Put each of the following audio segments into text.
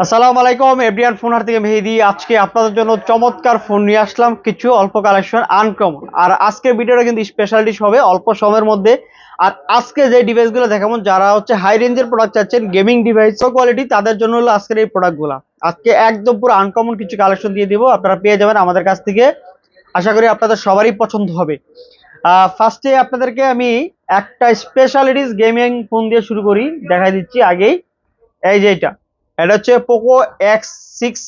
আসসালামু আলাইকুম everyone phone হার থেকে মেহেদি। আজকে আপনাদের জন্য চমৎকার ফোন নিয়ে আসলাম। কিছু অল্প কালেকশন আনকমন আর আজকের ভিডিওটা কিন্তু স্পেশালিটি হবে অল্প সময়ের মধ্যে। আর আজকে যে ডিভাইসগুলো দেখাবো, যারা হচ্ছে হাই রেঞ্জের প্রোডাক্ট চাচ্ছেন গেমিং ডিভাইস কোয়ালিটি তাদের জন্য হলো আজকের এই প্রোডাক্টগুলো আজকে একদম পুরো আনকমন কিছু কালেকশন দিয়ে দিব, আপনারা পেয়ে যাবেন আমাদের কাছ থেকে। আশা করি আপনাদের সবারই পছন্দ হবে। ফার্স্টে আপনাদেরকে আমি একটা স্পেশালিটিস গেমিং ফোন দিয়ে শুরু করি, দেখাই দিচ্ছি আগেই। এই যে এটা। এটা হচ্ছে পোকো এক্স সিক্স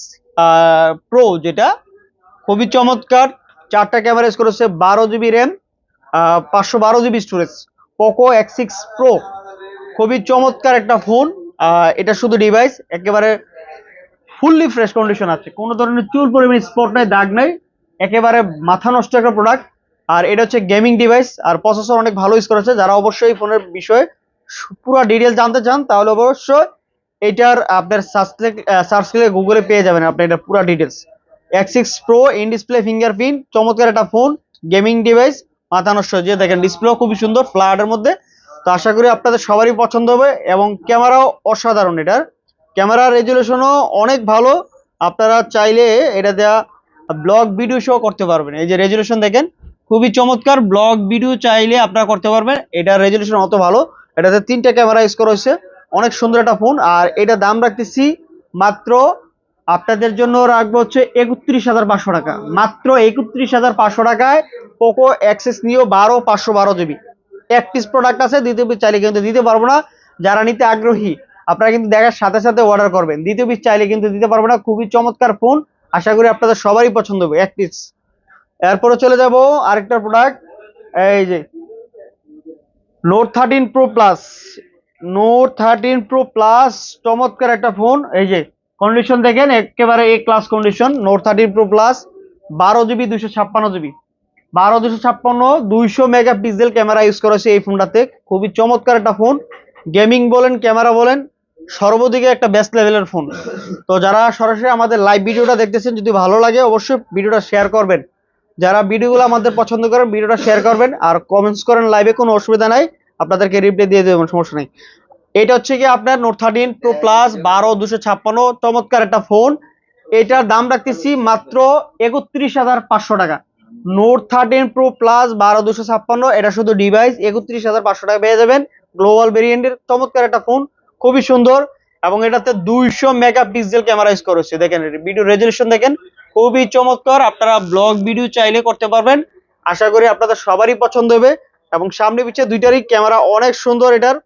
প্রো যেটা খুবই চমৎকার। চারটা ক্যামেরা ইউজ করেছে, বারো জিবি র্যাম পাঁচশো বারো GB storage Poco X six Pro খুবই চমৎকার একটা ফোন এটা শুধু ডিভাইস একেবারে ফুললি ফ্রেশ কন্ডিশন আছে। কোনো ধরনের চুল পরিমাণ স্পট নাই, দাগ নাই, একেবারে মাথা নষ্ট একটা প্রোডাক্ট আর এটা হচ্ছে গেমিং ডিভাইস আর প্রসেসর অনেক ভালো ইউজ করেছে। যারা অবশ্যই ফোনের বিষয়ে পুরো ডিটেল জানতে চান, তাহলে অবশ্যই এটার আপনার সার্চ করলে গুগলে পেয়ে যাবেন আপনি এটা পুরো details X six Pro in display fingerprint চমৎকার একটা ফোন গেমিং ডিভাইস মাথা নষ্ট। যে দেখেন ডিসপ্লেও খুবই সুন্দর ফ্ল্যাটের মধ্যে। তো আশা করি আপনাদের সবারই পছন্দ হবে এবং ক্যামেরাও অসাধারণ এটার। ক্যামেরা রেজুলেশনও অনেক ভালো। আপনারা চাইলে এটা দেওয়া ব্লগ ভিডিও শো করতে পারবেন। এই যে রেজুলেশন দেখেন, খুবই চমৎকার। ব্লগ ভিডিও চাইলে আপনারা করতে পারবেন। এটার রেজুলেশন অত ভালো। এটাতে তিনটা ক্যামেরা ইউজ করা হয়েছে। অনেক সুন্দর একটা ফোন আর এটা দাম রাখতেছি মাত্র আপনাদের জন্য রাখব হচ্ছে একত্রিশ হাজার পাঁচশো টাকা। মাত্র একত্রিশ হাজার পাঁচশো টাকায় পোকো অ্যাক্সেস নিও বারো, পাঁচশো বারো জিবি এক পিস প্রোডাক্ট আছে, দ্বিতীয় পিস চাইলে কিন্তু দিতে পারব না। যারা নিতে আগ্রহী, আপনারা কিন্তু দেখার সাথে সাথে অর্ডার করবেন। দ্বিতীয় পিস চাইলে কিন্তু দিতে পারব না। খুবই চমৎকার ফোন আশা করি আপনাদের সবারই পছন্দ হবে, এক পিস এরপরে চলে যাব আরেকটা প্রোডাক্ট এই যে Note thirteen Pro Plus Note thirteen Pro Plus চমৎকার একটা ফোন এই যে কন্ডিশন দেখেন, একেবারে A class condition Note thirteen Pro Plus বারো জিবি দুইশো ছাপ্পান্ন জিবি বারো দুশো ছাপ্পান্ন, দুইশো মেগা পিক্সেল ক্যামেরা ইউজ করেছে এই ফোনটাতে খুবই চমৎকার একটা ফোন গেমিং বলেন ক্যামেরা বলেন, সর্বদিকে একটা বেস্ট লেভেলের ফোন তো যারা সরাসরি আমাদের লাইভ ভিডিওটা দেখতেছেন, যদি ভালো লাগে, অবশ্যই ভিডিওটা শেয়ার করবেন। যারা ভিডিওগুলো আমাদের পছন্দ করেন, ভিডিওটা শেয়ার করবেন। আর কমেন্টস করেন লাইভে কোনো অসুবিধা নাই। আপনাদেরকে রিপ্লাই দিয়ে দেবেন সমস্যা নেই। এটা হচ্ছে কি আপনার নোট থার্টিন প্রো প্লাস বারো দুশো ছাপ্পান্ন, চমৎকার একটা ফোন এটার দাম রাখতেছি মাত্র একত্রিশ হাজার পাঁচশো টাকা। নোট থার্টিন প্রো প্লাস বারো দুশো ছাপ্পান্ন, এটা শুধু ডিভাইস একত্রিশ হাজার পাঁচশো টাকা পেয়ে যাবেন। গ্লোবাল ভেরিয়েন্টের চমৎকার একটা ফোন খুবই সুন্দর। এবং এটাতে দুইশো মেগা পিক্সেল ক্যামেরা ইউজ করেছে দেখেন ভিডিও রেজলিউশন দেখেন, খুবই চমৎকার। আপনারা ব্লগ ভিডিও চাইলে করতে পারবেন। আশা করি আপনাদের সবারই পছন্দ হবে। এবং সামনে পিছিয়ে দুইটারই ক্যামেরা অনেক সুন্দর এটার।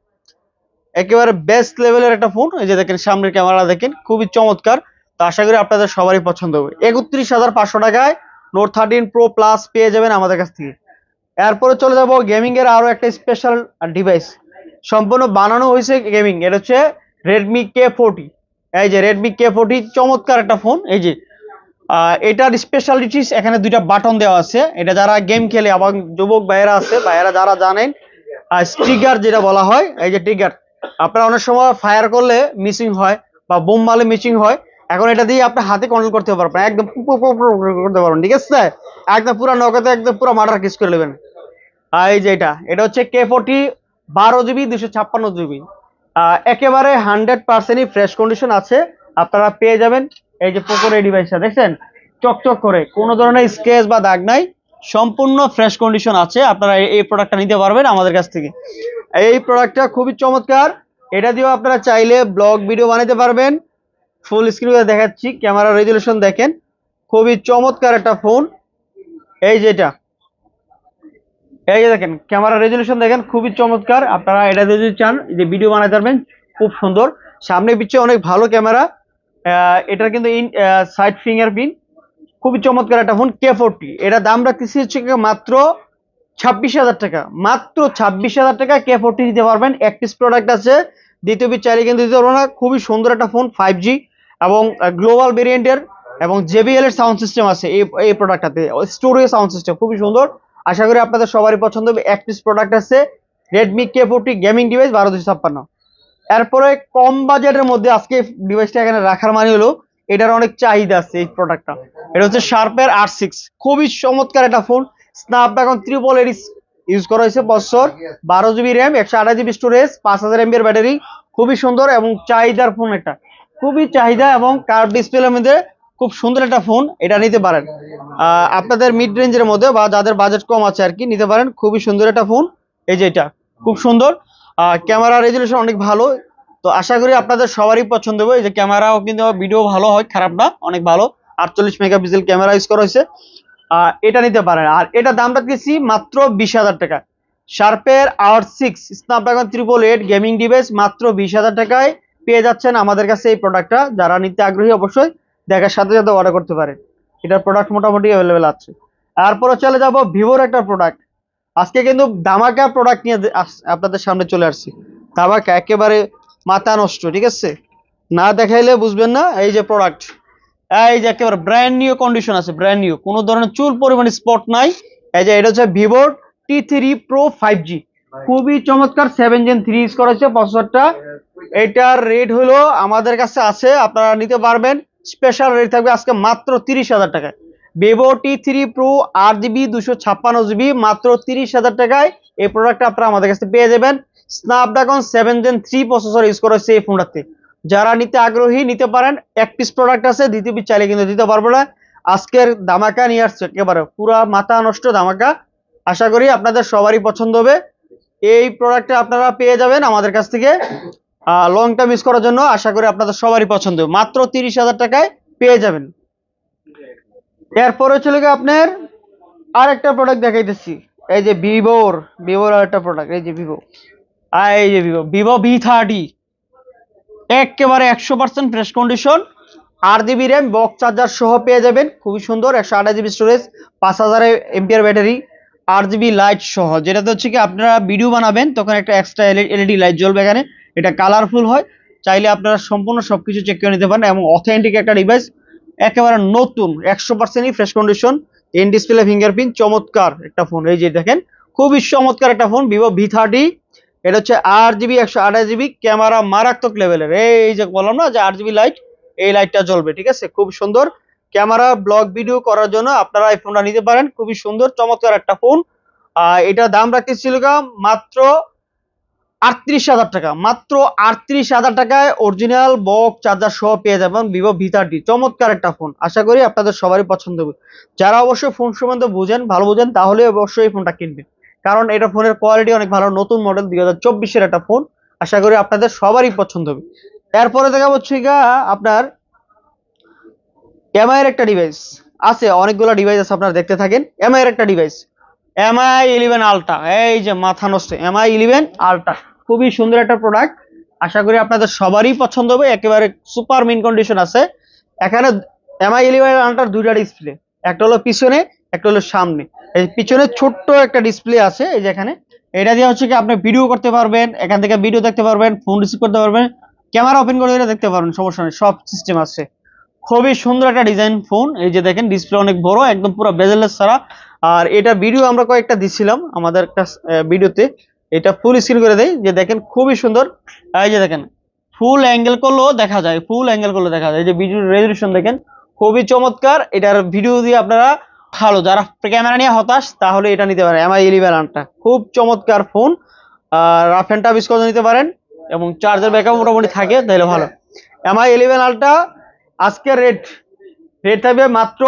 একেবারে বেস্ট লেভেলের একটা ফোন এই যে দেখেন, সামনের ক্যামেরা দেখেন, খুবই চমৎকার। তো আশা করি আপনাদের সবারই পছন্দ হবে। একত্রিশ হাজার পাঁচশো টাকায় নোট থার্টিন প্রো প্লাস পেয়ে যাবেন আমাদের কাছ থেকে। এরপরে চলে যাব গেমিং এর আরও একটা স্পেশাল ডিভাইস সম্পূর্ণ বানানো হয়েছে গেমিং এটা হচ্ছে রেডমি কে ফোরটি এই যে রেডমি কে ফোরটি চমৎকার একটা ফোন এই যে এটার স্পেশালিটিস এখানে দুইটা বাটন দেওয়া আছে। এটা যারা গেম খেলে, এবং যুবক ভাইয়েরা আছে, ভাইয়েরা যারা জানেন স্টিগার যেটা বলা হয়, এই যে ট্রিগার আপনারা অনেক সময় ফায়ার করলে মিসিং হয়, বা বোম মারলে মিসিং হয়। এখন এটা দিয়ে আপনি হাতে কন্ট্রোল করতে পারবেন একদম করতে পারবেন, ঠিক আছে? একদম পুরো নগদে একদম পুরো মার্ডার কিস করে নেবেন। এই যে এটা এটা হচ্ছে কে ফোর্টি বারো জিবি দুশো ছাপ্পান্ন জিবি একেবারে হান্ড্রেড পার্সেন্টই ফ্রেশ কন্ডিশন আছে, আপনারা পেয়ে যাবেন। এই যে পোকোর এই ডিভাইসটা দেখছেন? চকচক করে। কোনো ধরনের স্কেচ বা দাগ নাই। সম্পূর্ণ ফ্রেশ কন্ডিশন আছে। আপনারা এই- প্রোডাক্টটা নিতে পারবেন আমাদের কাছ থেকে। এই প্রোডাক্টটা খুবই চমৎকার। এটা দিয়েও আপনারা চাইলে ব্লগ ভিডিও বানাতে পারবেন। ফুল স্ক্রিনে দেখাচ্ছি। ক্যামেরা রেজুলেশন দেখেন। খুবই চমৎকার একটা ফোন এই যেটা এই যে দেখেন ক্যামেরা রেজুলেশন দেখেন। খুবই চমৎকার। আপনারা এটা যদি চান যে ভিডিও বানাতে পারবেন, খুব সুন্দর। সামনে পিছিয়ে অনেক ভালো ক্যামেরা এটা কিন্তু সাইড ফিঙ্গারপ্রিন্ট খুবই চমৎকার একটা ফোন কে ফোরটি এটা দাম রাখতেছি হচ্ছে মাত্র ছাব্বিশ হাজার টাকা। মাত্র ছাব্বিশ হাজার টাকা কে ফোরটি দিতে পারবেন। এক পিস প্রোডাক্ট আছে। দ্বিতীয় পিস চাইলে কিন্তু দিতে পারব না। খুবই সুন্দর একটা ফোন ফাইভ জি এবং গ্লোবাল ভেরিয়েন্টের এবং জেবিএল এর সাউন্ড সিস্টেম আছে এই এই প্রোডাক্টটাতে স্টোরিও সাউন্ড সিস্টেম খুবই সুন্দর। আশা করি আপনাদের সবারই পছন্দ হবে। এক পিস প্রোডাক্ট আছে Redmi K forty gaming device বারো দুশো ছাপ্পান্ন। এরপরে কম বাজেটের মধ্যে আজকে ডিভাইসটা এখানে রাখার মানে হলো, এটার অনেক চাহিদা আছে এই প্রোডাক্টটা এটা হচ্ছে শার্পের আর সিক্স খুবই চমৎকার একটা ফোন স্ন্যাপড্রাগন ত্রিপল এডিস ইউজ করা হয়েছে বছর বারো জিবি র্যাম একশো আঠাশ জিবি স্টোরেজ পাঁচ হাজার এমবির ব্যাটারি খুবই সুন্দর এবং চাহিদার ফোন এটা। খুবই চাহিদা এবং কার্ভ ডিসপ্লের মধ্যে খুব সুন্দর একটা ফোন এটা নিতে পারেন। আপনাদের মিড রেঞ্জের মধ্যে বা যাদের বাজেট কম আছে আর কি, নিতে পারেন। খুবই সুন্দর একটা ফোন এই যে এটা, খুব সুন্দর। ক্যামেরা রেজলিউশন অনেক ভালো। তো আশা করি আপনাদের সবারই পছন্দ হবে। এই যে ক্যামেরাও কিন্তু ভিডিও ভালো হয়, খারাপ না, অনেক ভালো। আটচল্লিশ মেগাপিক্সেল ক্যামেরা ইউজ করা হয়েছে। এটা নিতে পারেন। আর এটা দামটা দিয়েছি মাত্র বিশ হাজার টাকা। শার্পের আর six Snapdragon triple eight gaming device মাত্র বিশ হাজার টাকায় পেয়ে যাচ্ছেন আমাদের কাছে এই প্রোডাক্টটা যারা নিতে আগ্রহী অবশ্যই দেখার সাথে সাথে অর্ডার করতে পারেন। এটার প্রোডাক্ট মোটামুটি অ্যাভেলেবেল আছে। তারপরে চলে যাব ভিভোর একটা প্রোডাক্ট আজকে কিন্তু দামাকা প্রোডাক্ট নিয়ে আপনাদের সামনে চলে আসছি। দামাকা একেবারে মাথা নষ্ট, ঠিক আছে? না দেখাইলে বুঝবেন না, এই যে প্রোডাক্ট এই যে একেবারে ব্র্যান্ড নিউ কন্ডিশন আছে ব্র্যান্ড নিউ কোনো ধরনের চুল পরিমাণ স্পট নাই। এই যে এটা হচ্ছে ভিভোর T three Pro five G খুবই চমৎকার সেভেন জেন থ্রি ইউজ করা হচ্ছে প্রসেসরটা এটার রেট হলো আমাদের কাছে আছে, আপনারা নিতে পারবেন। স্পেশাল রেট থাকবে আজকে মাত্র তিরিশ হাজার টাকায়। ভিভো টি থ্রি প্রো আট জিবি দুশো ছাপ্পান্ন জিবি মাত্র তিরিশ হাজার টাকায় এই প্রোডাক্টটা আপনারা আমাদের কাছে পেয়ে যাবেন। Snapdragon seven Gen three processor use করা হচ্ছে এই ফোনটাতে যারা নিতে আগ্রহী, নিতে পারেন। এক পিস প্রোডাক্ট আছে, দ্বিতীয় পিস চাইলে কিন্তু দিতে পারব না। আজকের দামাকা নিয়ে আসছে একেবারে পুরা মাথা নষ্ট দামাকা আশা করি আপনাদের সবারই পছন্দ হবে। এই প্রোডাক্টটা আপনারা পেয়ে যাবেন আমাদের কাছ থেকে। লং টাইম ইউজ করার জন্য আশা করি আপনাদের সবারই পছন্দ। মাত্র তিরিশ হাজার টাকায় পেয়ে যাবেন। এরপরে চলে গিয়ে আপনার আর একটা প্রোডাক্ট দেখাইতেছি। এই যে ভিভোর ভিভোর আর একটা প্রোডাক্ট এই যে ভিভো আর এই যে ভিভো ভিভো ভি থার্টি একেবারে একশো পার্সেন্ট ফ্রেশ কন্ডিশন আট জিবি র্যাম বক্স চার্জার সহ পেয়ে যাবেন। খুবই সুন্দর, একশো আঠাশ জিবি স্টোরেজ পাঁচ হাজার এমপিআর ব্যাটারি আট জিবি লাইট সহ। যেটাতে হচ্ছে কি আপনারা ভিডিও বানাবেন, তখন একটা এক্সট্রা এলইডি লাইট জ্বলবে এখানে। এটা কালারফুল হয়, চাইলে আপনারা সম্পূর্ণ সব কিছু চেক করে নিতে পারেন, এবং অথেন্টিক একটা ডিভাইস একেবারে নতুন, একশো পার্সেন্টই fresh condition in display fingerprint চমৎকার একটা ফোন এই যে দেখেন, খুবই চমৎকার একটা ফোন ভিভো ভি থার্টি এটা হচ্ছে আট জিবি একশো আঠাশ জিবি ক্যামেরা মারাত্মক লেভেলের এই যে বললাম না যে আট জিবি লাইট এই লাইটটা জ্বলবে, ঠিক আছে? খুব সুন্দর। ক্যামেরা ব্লগ ভিডিও করার জন্য আপনারা এই ফোনটা নিতে পারেন। খুবই সুন্দর, চমৎকার একটা ফোন এটার দাম রাখতেছিল গা মাত্র আটত্রিশ হাজার টাকা। মাত্র আটত্রিশ হাজার টাকায় অরিজিনাল বক চার্জার সহ পেয়ে যাবেন ভিভো ভি থার্টি চমৎকার একটা ফোন আশা করি আপনাদের সবারই পছন্দ হবে। যারা অবশ্যই ফোন সম্বন্ধে বুঝেন, ভালো বুঝেন, তাহলে অবশ্যই এই ফোনটা কিনবেন। কারণ এটা ফোনের কোয়ালিটি অনেক ভালো, নতুন মডেল দুই হাজার চব্বিশের একটা ফোন আশা করি আপনাদের সবারই পছন্দ হবে। এরপরে দেখা হচ্ছে গা আপনার এমআই এর একটা ডিভাইস আছে, অনেকগুলো ডিভাইস আছে, আপনারা দেখতে থাকেন। এমআই এর একটা ডিভাইস এমআই ইলেভেন আলট্রা এই যে মাথা নষ্ট এমআই ইলেভেন আলট্রা খুবই সুন্দর একটা প্রোডাক্ট আশা করি আপনাদের সবারই পছন্দ হবে, একেবারে সুপার মিন কন্ডিশন আছে। এখানে এমআই ইলেভেন আলট্রার দুইটা ডিসপ্লে একটা হলো পিছনে, একটা হলো সামনে। এই পিছনে ছোট্ট একটা ডিসপ্লে আছে, এই যে এখানে। এটা দিয়ে হচ্ছে কি আপনি ভিডিও করতে পারবেন, এখান থেকে ভিডিও দেখতে পারবেন ফোন রিসিভ করতে পারবেন ক্যামেরা ওপেন করে দেখতে পারবেন, সমস্যা নেই, সব সিস্টেম আছে। খুবই সুন্দর একটা ডিজাইন ফোন এই যে দেখেন ডিসপ্লে অনেক বড়, একদম পুরো বেজেলেস ছাড়া। আর এটা ভিডিও আমরা কয়েকটা দিছিলাম আমাদের একটা ভিডিওতে এটা ফুল স্ক্রিন করে দেয় যে দেখেন খুবই সুন্দর। এই যে দেখেন ফুল অ্যাঙ্গেল করলেও দেখা যায় ফুল অ্যাঙ্গেল করলে দেখা যায়। যে ভিডিও রেজলিউশন দেখেন, খুবই চমৎকার। এটার ভিডিও দিয়ে আপনারা ভালো, যারা ক্যামেরা নিয়ে হতাশ, তাহলে এটা নিতে পারেন। এমআই ইলেভেন আনটা খুব চমৎকার ফোন আর রাফ অ্যান্ড টাফ করে নিতে পারেন, এবং চার্জার ব্যাকআপ মোটামুটি থাকে, তাহলে ভালো। এমআই ইলেভেন আলটা আজকের রেট রেট থাকবে মাত্র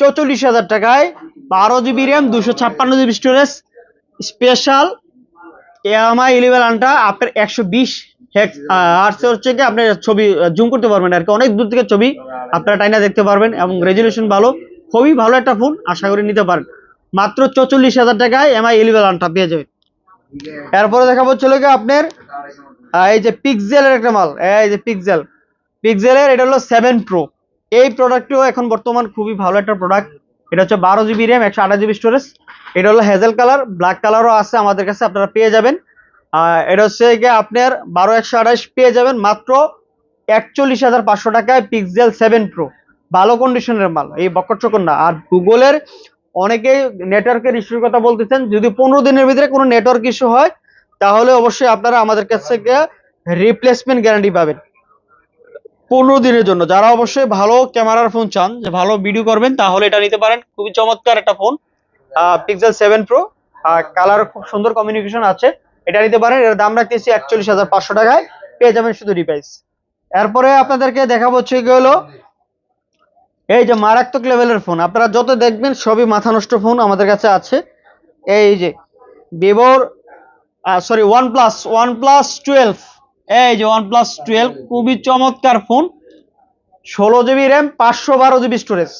চৌচল্লিশ হাজার টাকায়। বারো জিবি র্যাম দুশো ছাপ্পান্ন GB storage special Mi eleven আনটা আপনার একশো বিশ আর্টস হচ্ছে কি আপনি ছবি জুম করতে পারবেন আর কি। অনেক দূর থেকে ছবি আপনারা টাইনা দেখতে পারবেন এবং রেজলিউশন ভালো, খুবই ভালো একটা ফোন আশা করি নিতে পারেন। মাত্র চৌচল্লিশ হাজার টাকায় এমআই ইলেভেন আনটা পেয়ে যাবেন। এরপরে দেখাবো চলে গিয়ে আপনার এই যে পিক্সেলের একটা মাল, এই যে পিক্সেল পিক্সেলের এটা হলো সেভেন প্রো এই প্রোডাক্টটিও এখন বর্তমান খুবই ভালো একটা প্রোডাক্ট এটা হচ্ছে বারো জিবি র্যাম, একশো আঠাশ জিবি স্টোরেজ এটা হলো হেজেল কালার ব্ল্যাক কালারও আছে আমাদের কাছে, আপনারা পেয়ে যাবেন। এটা হচ্ছে গিয়ে আপনার বারো একশো আঠাশ পেয়ে যাবেন, মাত্র একচল্লিশ হাজার পাঁচশো টাকায় পিক্সেল সেভেন প্রো ভালো কন্ডিশনের মাল, এই বকরচকর না। আর গুগলের অনেকেই নেটওয়ার্কের ইস্যুর কথা বলতেছেন, যদি পনেরো দিনের ভিতরে কোনো নেটওয়ার্ক ইস্যু হয়, তাহলে অবশ্যই আপনারা আমাদের কাছ থেকে রিপ্লেসমেন্ট গ্যারান্টি পাবেন। পনেরো দিনের জন্য। যারা অবশ্যই ভালো ক্যামেরার ফোন চান, যে ভালো ভিডিও করবেন, তাহলে এটা নিতে পারেন। খুবই চমৎকার একটা phone Pixel seven Pro colour খুব সুন্দর কমিউনিকেশন আছে। এটা নিতে পারেন, এর দাম রাখতেছি একচল্লিশ হাজার পাঁচশো টাকায়। পেয়ে যাবেন শুধু ডিভাইস এরপরে আপনাদেরকে দেখাবো হচ্ছে কি হলো, এই যে মারাত্মক লেভেলের ফোন আপনারা যত দেখবেন, সবই মাথা নষ্ট ফোন আমাদের কাছে আছে। এই যে ভিভোর sorry one plus one plus twelve এই যে ওয়ান প্লাস টুয়েলভ খুবই চমৎকার ফোন ষোলো জিবি র্যাম পাঁচশো বারো জিবি স্টোরেজ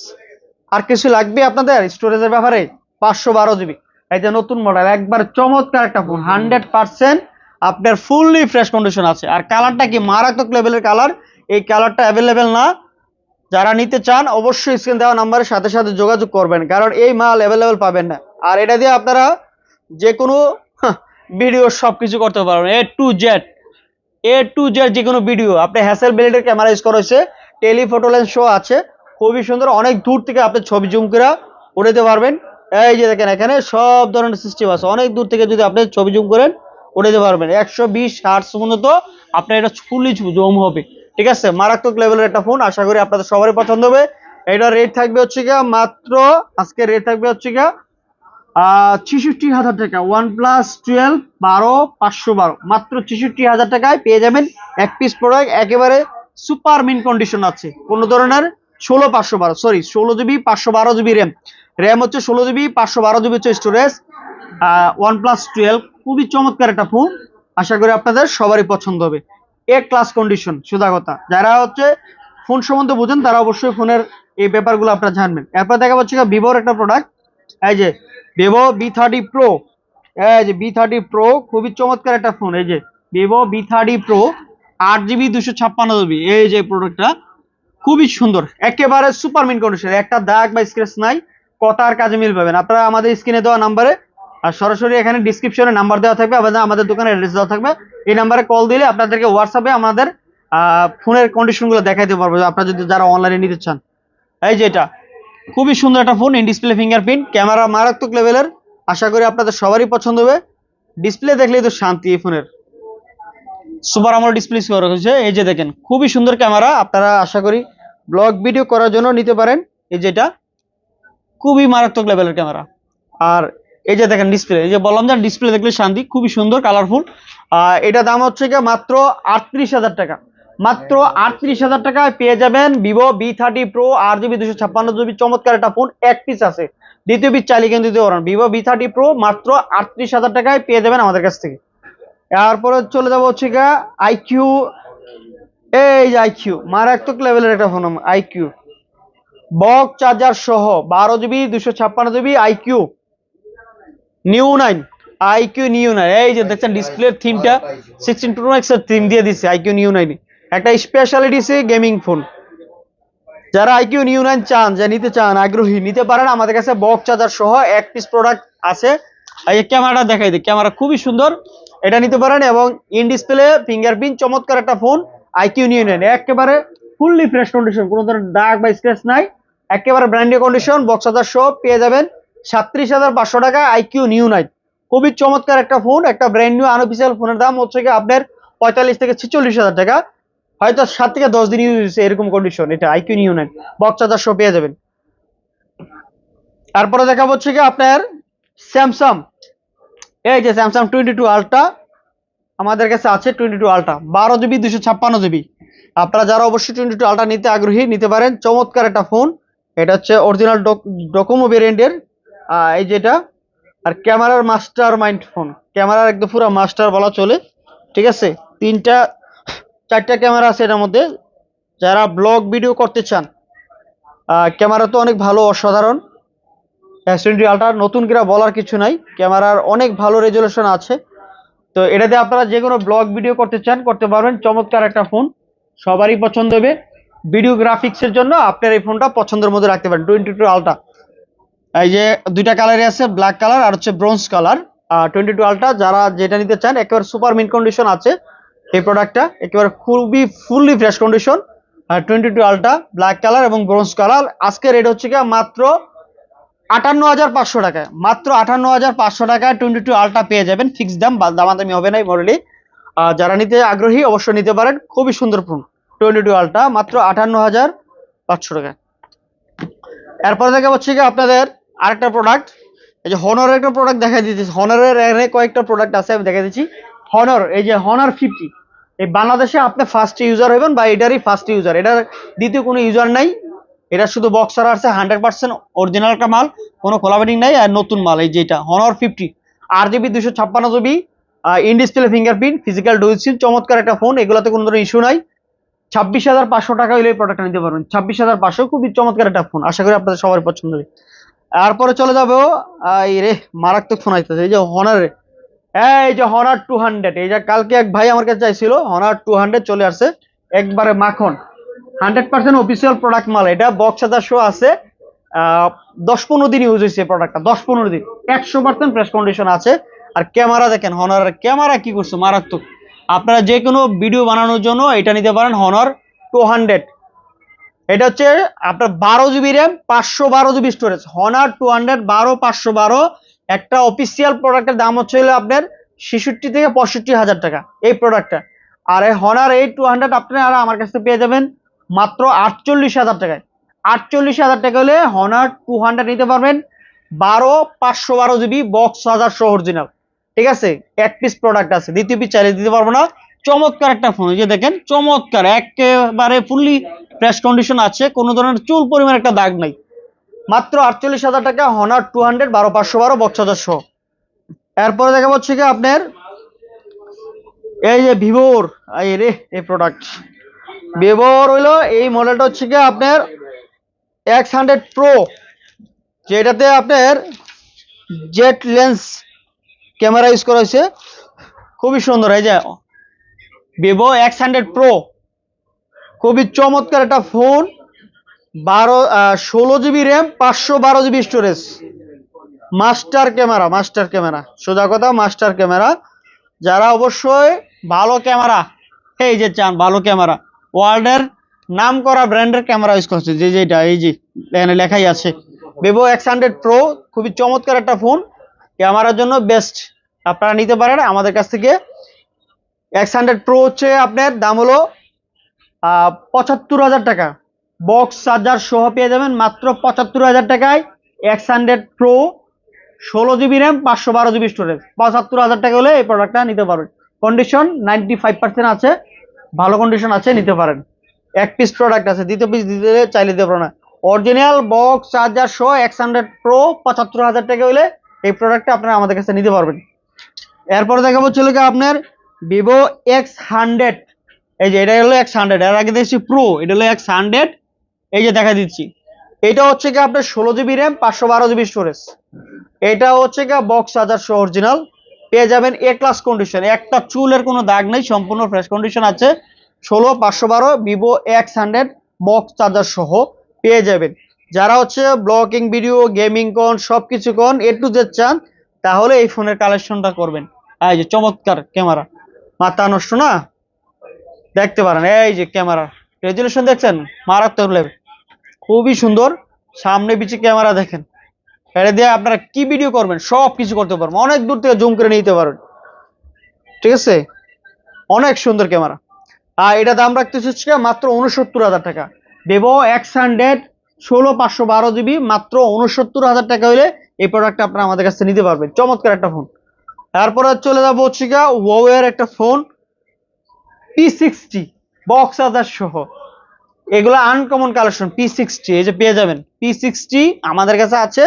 আর কিছু লাগবে আপনাদের স্টোরেজের ব্যাপারে? পাঁচশো বারো জিবি এই যে নতুন মডেল একবার চমৎকার একটা ফোন হান্ড্রেড পার্সেন্ট আপনার ফুললি ফ্রেশ কন্ডিশন আছে। আর কালারটা কি? মারাত্মক লেভেলের কালার এই কালারটা অ্যাভেলেবেল না। যারা নিতে চান, অবশ্যই স্ক্রিন দেওয়া নাম্বারের সাথে সাথে যোগাযোগ করবেন। কারণ এই মাল অ্যাভেলেবেল পাবেন না। আর এটা দিয়ে আপনারা যে কোনো ভিডিও সব কিছু করতে পারবেন। A to Z A to Z যে কোনো ভিডিও আপনি হ্যাসেল ব্লেডের ক্যামেরা ইউজ করা হয়েছে টেলিফোটো লেন্স শো আছে, খুবই সুন্দর, অনেক দূর থেকে আপনি ছবি জুম করে উঠাতে পারবেন। এই যে দেখেন এখানে সব ধরনের সিস্টেম আছে, অনেক দূর থেকে যদি আপনি ছবি জুম করেন উঠাতে পারবেন। একশো বিশ হার্টস পর্যন্ত আপনার এটা ফুললি জুম হবে। ঠিক আছে? মারাত্মক লেভেলের একটা ফোন আশা করি আপনাদের সবারই পছন্দ হবে। এটা রেট থাকবে হচ্ছে গিয়া মাত্র আজকে রেট থাকবে হচ্ছে গিয়া ছেষট্টি হাজার টাকা। ওয়ান প্লাস টুয়েলভ বারো, পাঁচশো বারো। মাত্র ছেষট্টি হাজার টাকায় পেয়ে যাবেন এক পিস প্রোডাক্ট একেবারে সুপার মিন কন্ডিশন আছে। কোনো ধরনের ষোলো পাঁচশো বারো সরি ষোলো জিবি পাঁচশো বারো জিবি র্যাম র্যাম হচ্ছে ষোলো জিবি পাঁচশো বারো জিবি হচ্ছে স্টোরেজ ওয়ান প্লাস টুয়েলভ খুবই চমৎকার একটা ফোন আশা করি আপনাদের সবারই পছন্দ হবে। এ ক্লাস কন্ডিশন সুদা কথা। যারা হচ্ছে ফোন সম্বন্ধে বুঝেন, তারা অবশ্যই ফোনের এই ব্যাপারগুলো আপনারা জানবেন। এরপর দেখা যাচ্ছে ভিভোর একটা প্রোডাক্ট এই যে ভিভো বি থার্টি প্রো এই যে বি থার্টি প্রো খুবই চমৎকার একটা ফোন এই যে ভিভো বি থার্টি প্রো আট জিবি দুশো ছাপ্পান্ন জিবি এই যে প্রোডাক্টটা খুবই সুন্দর, একেবারে সুপার মিন কন্ডিশন একটা দাগ বা স্ক্র্যাচ নাই কথার কাজে মিল পাবেন আপনারা আমাদের স্ক্রিনে দেওয়া নাম্বারে আর সরাসরি এখানে ডিসক্রিপশনে নাম্বার দেওয়া থাকবে আমাদের আমাদের দোকানের অ্যাড্রেস দেওয়া থাকবে, এই নাম্বারে কল দিলে আপনাদেরকে হোয়াটসঅ্যাপে আমাদের ফোনের কন্ডিশনগুলো দেখাইতে পারব। আপনারা যদি যারা অনলাইনে নিতে চান, এই যে এটা খুবই সুন্দর একটা phone in display fingerprint camera মারাত্মক লেভেলের আশা করি আপনাদের সবারই পছন্দ হবে। ডিসপ্লে দেখলেই তো শান্তি এই ফোনের। সুপার আমল ডিসপ্লে করা হয়েছে। এই যে দেখেন, খুবই সুন্দর ক্যামেরা আপনারা আশা করি ব্লগ ভিডিও করার জন্য নিতে পারেন। এই যেটা, খুবই মারাত্মক লেভেলের ক্যামেরা আর এই যে দেখেন ডিসপ্লে এই যে বললাম যে ডিসপ্লে দেখলে শান্তি, খুবই সুন্দর কালারফুল এটা দাম হচ্ছে মাত্র আটত্রিশ হাজার টাকা। মাত্র আটত্রিশ হাজার টাকায় পেয়ে যাবেন ভিভো বি থার্টি প্রো আর জিবি দুশো ছাপ্পান্ন জিবি চমৎকার একটা ফোন এক পিস আছে। দ্বিতীয় পিস চালিয়ে কিন্তু দিতে পারেন ভিভো বি থার্টি প্রো মাত্র আটত্রিশ হাজার টাকায় পেয়ে যাবেন আমাদের কাছ থেকে। এরপরে চলে যাব হচ্ছে গিয়া আইকিউ এই যে আইকিউ মারাত্মক লেভেলের একটা ফোন আইকিউ বক চার্জার সহ বারো জিবি দুশো ছাপ্পান্ন GB iQOO Neo nine iQOO Neo nine এই যে দেখছেন ডিসপ্লের থিমটা সিক্সটিন প্রো ম্যাক্স এর থিম দিয়ে দিচ্ছে আইকিউ নিউ নাইন একটা স্পেশালিটি সে গেমিং ফোন যারা আইকিউ নিউ নাইন চান যে নিতে চান, আগ্রহী, নিতে পারেন, আমাদের কাছে বক চার্জার সহ এক পিস প্রোডাক্ট আছে। এই ক্যামেরাটা দেখাই দিই ক্যামেরা খুবই সুন্দর। এটা নিতে পারেন এবং ইন ডিসপ্লে ফিঙ্গারপ্রিন্ট চমৎকার একটা ফোন আইকিউ নিউ নাইন একেবারে ফুললি ফ্রেশ কন্ডিশন কোনো ধরনের দাগ বা স্ক্র্যাচ নাই। একেবারে ব্র্যান্ডেড কন্ডিশন বক্স হাজার সহ পেয়ে যাবেন সাতত্রিশ হাজার পাঁচশো টাকা আইকিউ নিউ নাইন খুবই চমৎকার একটা ফোন একটা ব্র্যান্ড নিউ আনঅফিসিয়াল ফোনের দাম হচ্ছে কি আপনার পঁয়তাল্লিশ থেকে ছেচল্লিশ হাজার টাকা। হয়তো সাত থেকে দশ দিন ইউজ হয়েছে এরকম কন্ডিশন এটা আইকিউ নাইন বক্স হাজার সহ পেয়ে যাবেন। তারপরে দেখা হচ্ছে কি আপনার স্যামসাং এই যে স্যামসাং টোয়েন্টি টু আলট্রা আমাদের কাছে আছে টোয়েন্টি টু আলট্রা বারো জিবি দুশো ছাপ্পান্ন জিবি আপনারা যারা অবশ্যই টোয়েন্টি টু আলট্রা নিতে আগ্রহী, নিতে পারেন। চমৎকার একটা ফোন এটা হচ্ছে অরিজিনাল ডোকোমো ভেরিয়েন্টের এই যেটা আর ক্যামেরার মাস্টার মাইন্ড ফোন ক্যামেরার একদম পুরো মাস্টার বলা চলে। ঠিক আছে? তিনটা চারটা ক্যামেরা আছে এটার মধ্যে। যারা ব্লগ ভিডিও করতে চান ক্যামেরা তো অনেক ভালো, অসাধারণ। এস টোয়েন্টি আলট্রা নতুন করে বলার কিছু নাই। ক্যামেরার অনেক ভালো রেজুলেশন আছে। তো এটাতে আপনারা যে কোনো ব্লগ ভিডিও করতে চান, করতে পারবেন। চমৎকার একটা ফোন সবারই পছন্দ হবে। ভিডিও গ্রাফিক্সের জন্য আপনার এই ফোনটা পছন্দের মধ্যে রাখতে পারেন। টোয়েন্টি টু আলট্রা এই যে দুইটা কালারই আছে ব্ল্যাক কালার আর হচ্ছে bronze colour twenty two Ultra যারা যেটা নিতে চান, একেবারে সুপার মিন কন্ডিশন আছে। এই প্রোডাক্টটা একেবারে খুবই ফুললি ফ্রেশ কন্ডিশন আর twenty two Ultra black colour এবং ব্রোঞ্জ কালার আজকে রেট হচ্ছে কি মাত্র আটান্ন হাজার পাঁচশো টাকায়। মাত্র আটান্ন হাজার পাঁচশো টাকায় টোয়েন্টি টু আলট্রা পেয়ে যাবেন। ফিক্স দাম, বা দামাদামি হবে না এই মডেলে যারা নিতে আগ্রহী, অবশ্যই নিতে পারেন। খুবই সুন্দর ফোন টোয়েন্টি টু আলট্রা মাত্র আটান্ন হাজার পাঁচশো টাকা এরপরে দেখা হচ্ছে কি আপনাদের আরেকটা প্রোডাক্ট এই যে হনরের একটা প্রোডাক্ট দেখা দিচ্ছি হনরের কয়েকটা প্রোডাক্ট আছে, আমি দেখা দিচ্ছি। হনার এই যে হনার ফিফটি এই বাংলাদেশে আপনি ফার্স্ট ইউজার হবেন বা এটারই ফার্স্ট ইউজার এটার দ্বিতীয় কোনো ইউজার নাই। এটা শুধু বক্সার আছে হান্ড্রেড পার্সেন্ট অরিজিনাল একটা মাল, কোনো কোলাবেটিং নাই, আর নতুন মাল, এই যেটা হনর ফিফটি আর জিবি দুশো ছাপ্পান্ন GB in display fingerprint physical ডুইসিল চমৎকার একটা ফোন এগুলোতে কোনো ধরনের ইস্যু নাই। ছাব্বিশ হাজার পাঁচশো টাকা হলে প্রোডাক্টটা নিতে পারবেন। ছাব্বিশ হাজার পাঁচশো, খুবই চমৎকার একটা ফোন আশা করি আপনাদের সবার পছন্দ হবে। তারপরে চলে যাব এই রে, মারাত্মক ফোন আসতেছে এই যে হনারে এই যে হনার টু হান্ড্রেড এই যে কালকে এক ভাই আমার কাছে চাইছিল হনার টু হান্ড্রেড চলে আসছে। একবারে মাখন। হান্ড্রেড পার্সেন্ট অফিসিয়াল প্রোডাক্ট মাল, এটা বক্স শো আছে। দশ পনেরো দিন ইউজ হয়েছে প্রোডাক্টটা দশ পনেরো দিন। একশো পার্সেন্ট ফ্রেশ কন্ডিশন আছে। আর ক্যামেরা দেখেন হনারের ক্যামেরা কি করছে, মারাত্মক। আপনারা যে কোনো ভিডিও বানানোর জন্য এটা নিতে পারেন হনর টু হান্ড্রেড এটা হচ্ছে আপনার বারো জিবি র্যাম পাঁচশো বারো GB storage Honor two hundred বারো, পাঁচশো বারো। একটা অফিসিয়াল প্রোডাক্টের দাম হচ্ছে হলো আপনার ছেষট্টি থেকে পঁয়ষট্টি হাজার টাকা এই প্রোডাক্টটা আর এই হনার এই টু হান্ড্রেড আপনারা আমার কাছে পেয়ে যাবেন মাত্র আটচল্লিশ হাজার টাকায়। আটচল্লিশ হাজার টাকা হলে হনার টু হান্ড্রেড নিতে পারবেন বারো পাঁচশো বারো জিবি বক্স হাজার সহ অরিজিনাল ঠিক আছে? এক পিস প্রোডাক্ট আছে। দ্বিতীয় পিস চাইলে দিতে পারব না। চমৎকার একটা ফোন যে দেখেন, চমৎকার। একেবারে ফুললি ফ্রেশ কন্ডিশন আছে। কোনো ধরনের চুল পরিমাণ একটা দাগ নাই। মাত্র আটচল্লিশ হাজার টাকা হনার টু হান্ড্রেড বারো পাঁচশো বারো বক্স হাজার সহ এরপরে দেখা যাচ্ছে কি আপনার, এই যে ভিভোর এই রে, এই প্রোডাক্ট ভিভোর হইল এই মডেলটা হচ্ছে কি আপনার এক্স হান্ড্রেড প্রো যেটাতে আপনার জেট লেন্স ক্যামেরা ইউজ করা হয়েছে। খুবই সুন্দর, এই যে ভিভো এক্স হান্ড্রেড প্রো খুবই চমৎকার একটা ফোন বারো ষোলো জিবি র্যাম পাঁচশো বারো GB storage master camera master camera সোজা কথা মাস্টার ক্যামেরা যারা অবশ্যই ভালো ক্যামেরা এই যে চান, ভালো ক্যামেরা ওয়ার্ল্ডের নাম করা ব্র্যান্ডের ক্যামেরা ইউজ করছে, যে যেটা, এই যে, এখানে লেখাই আছে। ভিভো এক্স হান্ড্রেড প্রো খুবই চমৎকার একটা ফোন ক্যামেরার জন্য বেস্ট আপনারা নিতে পারেন, আমাদের কাছ থেকে। এক্স হান্ড্রেড প্রো হচ্ছে আপনার দাম হলো পঁচাত্তর হাজার টাকা। বক্স চার্জার সহ পেয়ে যাবেন মাত্র পঁচাত্তর হাজার টাকায় এক্স হান্ড্রেড প্রো, ষোলো জিবি র্যাম, পাঁচশো বারো জিবি স্টোরেজ। পঁচাত্তর হাজার টাকা হলে এই প্রোডাক্টটা নিতে পারবেন কন্ডিশন নাইনটি ফাইভ পার্সেন্ট আছে, ভালো কন্ডিশন আছে, নিতে পারেন। এক পিস প্রোডাক্ট আছে, দ্বিতীয় পিস দিতে চাইলে দিতে পারো না। অরিজিনাল বক্স চার্জার সহ এক্স হান্ড্রেড প্রো, পঁচাত্তর হাজার টাকা হলে এই প্রোডাক্টটা আপনারা আমাদের কাছে নিতে পারবেন। এরপরে দেখাবো ছিল কি আপনার ভিভো এক্স হান্ড্রেড এই যে, এটা হলো এক্স হান্ড্রেড এর আগে দেখছি প্রো এটা হলো এক্স হান্ড্রেড এই যে দেখা দিচ্ছি। এটা হচ্ছে কি আপনার ষোলো জিবি র্যাম পাঁচশো বারো জিবি স্টোরেজ এটা হচ্ছে কি বক্স চার্জার সহ অরিজিনাল পেয়ে যাবেন এ ক্লাস কন্ডিশন একটা চুলের কোনো দাগ নেই, সম্পূর্ণ ফ্রেশ কন্ডিশন আছে। ষোলো, পাঁচশো বারো Vivo X hundred box charger সহ পেয়ে যাবেন। যারা হচ্ছে ব্লগিং ভিডিও গেমিং কন সব কিছু কোন এ টু জেড চান, তাহলে এই ফোনের কালেকশনটা করবেন। এই যে চমৎকার ক্যামেরা মাথা নষ্ট না? দেখতে পারেন, এই যে ক্যামেরা রেজুলেশন দেখছেন? মারাত্মক লেভেল খুবই সুন্দর। সামনে পিছে ক্যামেরা দেখেন। এটা দিয়ে আপনারা কি ভিডিও করবেন? সব কিছু করতে পারবেন। অনেক দূর থেকে জুম করে নিতে পারবেন। ঠিক আছে? অনেক সুন্দর ক্যামেরা। আর এটা দাম রাখতেছি মাত্র উনসত্তর হাজার টাকা। ভিভো এক্স হান্ড্রেড ষোলো পাঁচশো বারো জিবি মাত্র উনসত্তর হাজার টাকা হলে এই প্রোডাক্টটা আপনারা আমাদের কাছে নিতে পারবেন। চমৎকার একটা ফোন তারপরে চলে যাব হচ্ছে গিয়া ওয়ের একটা ফোন পি সিক্সটি বক্স আদার সহ। এগুলো আনকমন কালেকশন পি সিক্সটি এই যে পেয়ে যাবেন। পি সিক্সটি আমাদের কাছে আছে।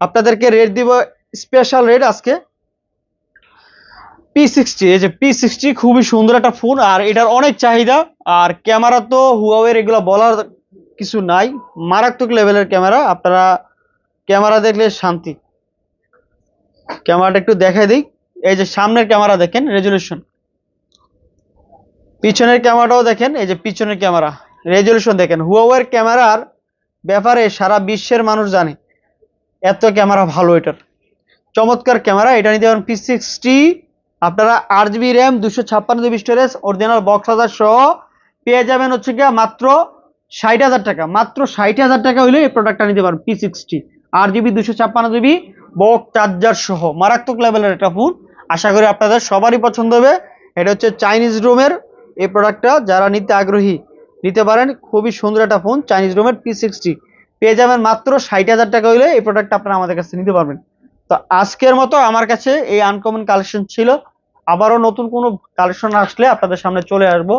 আপনাদেরকে রেট দিব স্পেশাল রেট আজকে। পি সিক্সটি এই যে পি সিক্সটি খুবই সুন্দর একটা ফোন আর এটার অনেক চাহিদা। আর ক্যামেরা তো হুয়াওয়ের এগুলো বলার কিছু নাই। মারাত্মক লেভেলের ক্যামেরা। আপনারা ক্যামেরা দেখলে শান্তি। ক্যামেরাটা একটু দেখাই দিই। এই যে সামনের ক্যামেরা দেখেন রেজুলেশন পিছনের ক্যামেরাটাও দেখেন, এই যে পিছনের ক্যামেরা। রেজুলেশন দেখেন হুয়াওয়ের ক্যামেরার ব্যাপারে সারা বিশ্বের মানুষ জানে এত ক্যামেরা ভালো এটার। চমৎকার ক্যামেরা, এটা নিতে পারেন পি সিক্সটি আপনারা আট জিবি র্যাম দুশো ছাপ্পান্ন জিবি স্টোরেজ অরিজিনাল বক্স হাজার সহ পেয়ে যাবেন হচ্ছে গিয়ে মাত্র ষাট হাজার টাকা। মাত্র ষাট হাজার টাকা হলে এই প্রোডাক্টটা নিতে পারেন পি সিক্সটি আট জিবি দুশো ছাপ্পান্ন জিবি বক্স চার্জার সহ। মারাত্মক লেভেলের একটা ফোন আশা করি আপনাদের সবারই পছন্দ হবে। এটা হচ্ছে চাইনিজ রুমের এই প্রোডাক্টটা যারা নিতে আগ্রহী নিতে পারেন। খুবই সুন্দর একটা ফোন চাইনিজ রুমের পি সিক্সটি পেয়ে যাবেন মাত্র ষাট হাজার টাকা হলে এই প্রোডাক্টটা আপনারা আমাদের কাছে নিতে পারবেন। তো আজকের মতো আমার কাছে এই আনকমন কালেকশন ছিল। আবারও নতুন কোনো কালেকশন আসলে আপনাদের সামনে চলে আসব।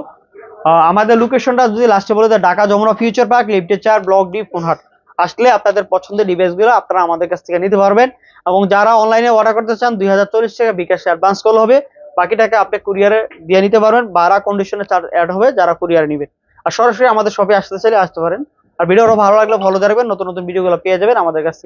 আমাদের লোকেশনটা যদি লাস্টে বলে দেয়, ঢাকা যমুনা ফিউচার পার্ক লিফটে চার ব্লক ডি ফোনহাট আসলে আপনাদের পছন্দের ডিভাইসগুলো আপনারা আমাদের কাছ থেকে নিতে পারবেন। এবং যারা অনলাইনে অর্ডার করতে চান, দুই হাজার চল্লিশ টাকা বিকাশে অ্যাডভান্স কল হবে। বাকি টাকা আপনি কুরিয়ারে দিয়ে নিতে পারবেন। বারা কন্ডিশনে চার্জ অ্যাড হবে, যারা কুরিয়ারে নেবেন আর সরাসরি আমাদের শপে আসতে চাইলে আসতে পারেন। আর ভিডিওটা ভালো লাগলে ভালো থাকবেন নতুন নতুন ভিডিওগুলো পেয়ে যাবেন আমাদের কাছ থেকে।